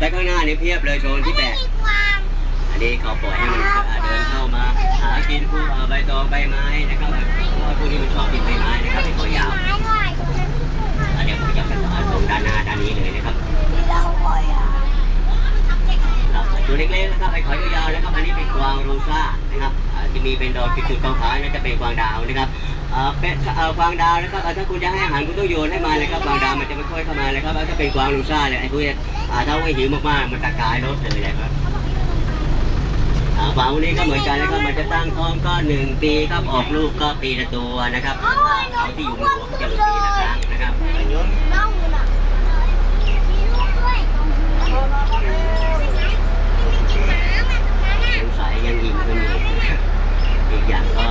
ไปข้างหน้านี่เพียบเลยโซนที่แปดมีกวางอันนี้เขาปล่อยให้มันเดินเข้ามา หากินพวกใบตองใบไม้นะครับเพราะว่าพวกนี้มันชอบกินใบไม้นะครับเป็นตัวยาวไม้ด้วยอะเดี๋ยวผมจะไปต่อตรงด้านหน้าด้านนี้เลยนะครับที่เราคอยอะตัวเล็กๆนะครับไอ้ขอยยาวๆนะครับอันนี้เป็นกวางโรซ่านะครับอ่าที่มีเป็นดอกจุดๆขาวๆนั่นจะเป็นกวางดาวนะครับอ่าเป็นเอ่อกวางดาวนะครับอ่าถ้าคุณจะให้อาหารคุณต้องโยนให้มันเลยครับกวางดาวมันจะไม่ค่อยเข้ามาเลยครับแล้วถ้าเป็นกวางโรซ่าเนี่ยไอ้พวกเนี้ย อ่าถ้าว่าหิวมากๆมันตะกายรถเลยนะครับอ่ากวางพวกนี้ก็เหมือนกันนะครับมันจะตั้งท้องก็หนึ่งปีครับออกลูกก็ปีละตัวนะครับอ่าเขาที่อยู่ในหัวจะปีละครั้งนะครับ น้องอยู่น่ะมีลูกด้วยไม่กินน้ำอะตรงนั้นอะ สงสัยยังยิงกันอยู่นะครับอีกอย่างก็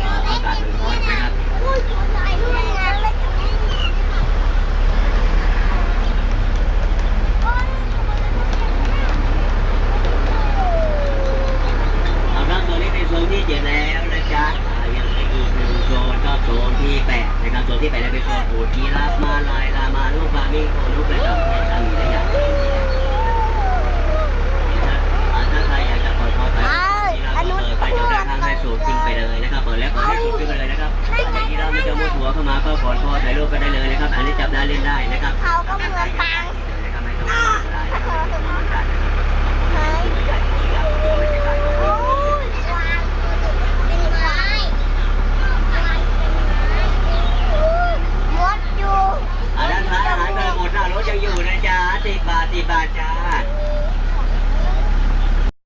เอ่ออากาศมันร้อนนะครับ อุ้ยใส่ลูกน้ำไม่ถึง เอาละตัวนี้เป็นโซนที่เจ็ดแล้วนะจ๊ะอ่ายังเหลืออีกหนึ่งโซนก็โซนที่ แปดนะครับโซนที่ไปดนั้นเป็นโซนโอทีราบมาลายลามาลูกฟามิงโกลูกกระจอกเนี่ยจะมีหลายอย่างอ่าถ้าใครอยากจะปล่อยคอไปเราก็เปิดไปเดี๋ยวด้านข้างให้สูงขึ้นไปเลยนะครับเปิดแล้วเปิดให้สูงขึ้นไปเลยนะครับอันนี้เราไม่จะมุดหัวเข้ามาก็ขอดคอถ่ายรูปกันได้เลยนะครับ อันนี้จับได้เล่นได้นะครับ 第八家。